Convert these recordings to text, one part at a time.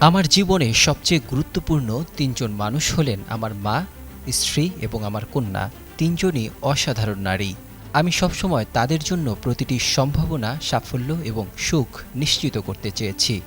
আমার জীবনে সবচেয়ে গুরুত্বপূর্ণ তিনজন মানুষ হলেন আমার মা, স্ত্রী এবং আমার কন্যা। তিনজনই অসাধারণ নারী। আমি সবসময় তাদের জন্য প্রতিটি সম্ভাবনা, সাফল্য এবং সুখ নিশ্চিত করতে চেয়েছি।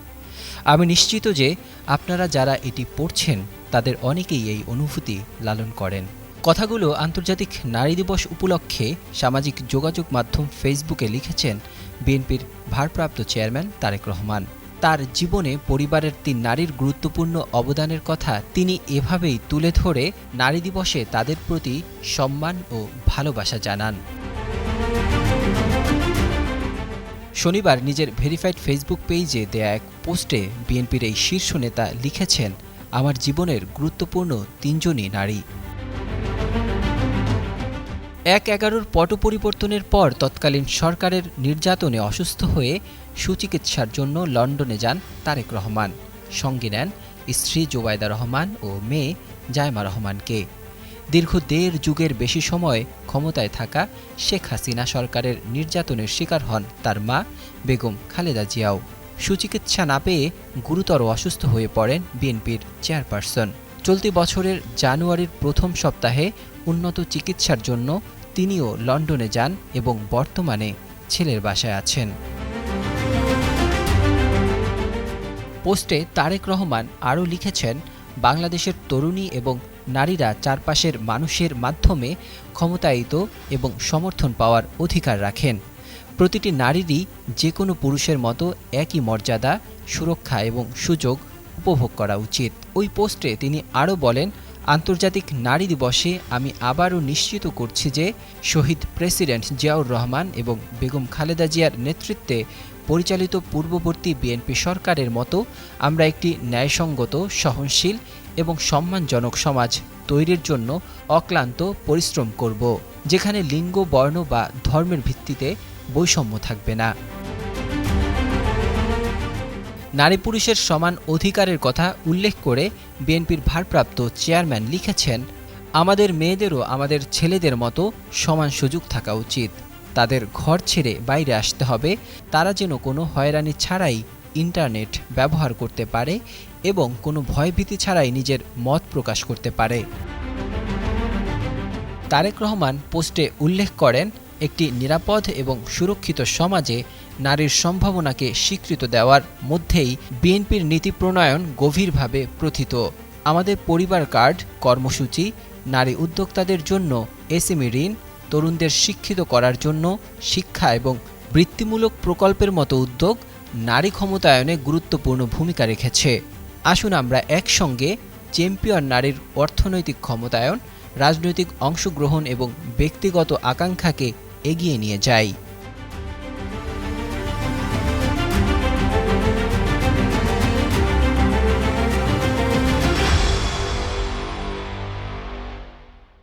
আমি নিশ্চিত যে আপনারা যারা এটি পড়ছেন, তাদের অনেকেই এই অনুভূতি লালন করেন। কথাগুলো আন্তর্জাতিক নারী দিবস উপলক্ষে সামাজিক যোগাযোগ মাধ্যম ফেসবুকে লিখেছেন বিএনপির ভারপ্রাপ্ত চেয়ারম্যান তারেক রহমান। তার জীবনে পরিবারের তিন নারীর গুরুত্বপূর্ণ অবদানের কথা তিনি এভাবেই তুলে ধরে নারী দিবসে তাদের প্রতি সম্মান ও ভালোবাসা জানান। শনিবার নিজের ভেরিফাইড ফেসবুক পেজে দেয়া এক পোস্টে বিএনপির এই শীর্ষ নেতা লিখেছেন, আমার জীবনের গুরুত্বপূর্ণ তিনজনই নারী। এক এগারোর পট পরিবর্তনের পর তৎকালীন সরকারের নির্যাতনে অসুস্থ হয়ে সুচিকিৎসার জন্য লন্ডনে যান তারেক রহমান। সঙ্গে নেন স্ত্রী জোবায়দা রহমান ও মেয়ে জায়মা রহমানকে। দীর্ঘ দেড় যুগের বেশি সময় ক্ষমতায় থাকা শেখ হাসিনা সরকারের নির্যাতনের শিকার হন তার মা বেগম খালেদা জিয়াও। সুচিকিৎসা না পেয়ে গুরুতর অসুস্থ হয়ে পড়েন বিএনপির চেয়ারপারসন। চলতি বছরের জানুয়ারির প্রথম সপ্তাহে উন্নত চিকিৎসার জন্য তিনিও লন্ডনে যান এবং বর্তমানে ছেলের বাসায় আছেন। পোস্টে তারেক রহমান আরও লিখেছেন, বাংলাদেশের তরুণী এবং নারীরা চারপাশের মানুষের মাধ্যমে ক্ষমতায়িত এবং সমর্থন পাওয়ার অধিকার রাখেন। প্রতিটি নারীরই যে কোনো পুরুষের মতো একই মর্যাদা, সুরক্ষা এবং সুযোগ উপভোগ করা উচিত। ওই পোস্টে তিনি আরও বলেন আন্তর্জাতিক নারী দিবসে আমি আবারও নিশ্চিত করছি যে শহীদ প্রেসিডেন্ট জিয়াউর রহমান এবং বেগম খালেদা জিয়ার নেতৃত্বে পরিচালিত পূর্ববর্তী বিএনপি সরকারের মতো আমরা একটি ন্যায়সঙ্গত, সহনশীল এবং সম্মানজনক সমাজ তৈরির জন্য অক্লান্ত পরিশ্রম করব, যেখানে লিঙ্গ, বর্ণ বা ধর্মের ভিত্তিতে বৈষম্য থাকবে না। নারী পুরুষের সমান অধিকারের কথা উল্লেখ করে বিএনপির ভারপ্রাপ্ত চেয়ারম্যান লিখেছেন, আমাদের মেয়েদেরও আমাদের ছেলেদের মতো সমান সুযোগ থাকা উচিত। তাদের ঘর ছেড়ে বাইরে আসতে হবে। তারা যেন কোনো হয়রানি ছাড়াই ইন্টারনেট ব্যবহার করতে পারে এবং কোনো ভয়ভীতি ছাড়াই নিজের মত প্রকাশ করতে পারে। তারেক রহমান পোস্টে উল্লেখ করেন একটি নিরাপদ এবং সুরক্ষিত সমাজে নারীর সম্ভাবনাকে স্বীকৃত দেওয়ার মধ্যেই বিএনপির নীতি প্রণয়ন গভীরভাবে প্রথিত। আমাদের পরিবার কার্ড, কর্মসূচি, নারী উদ্যোক্তাদের জন্য এসএমই ঋণ, তরুণদের শিক্ষিত করার জন্য শিক্ষা এবং বৃত্তিমূলক প্রকল্পের মতো উদ্যোগ নারী ক্ষমতায়নে গুরুত্বপূর্ণ ভূমিকা রেখেছে। আসুন আমরা একসঙ্গে চ্যাম্পিয়ন নারীর অর্থনৈতিক ক্ষমতায়ন, রাজনৈতিক অংশগ্রহণ এবং ব্যক্তিগত আকাঙ্ক্ষাকে এগিয়ে নিয়ে যাই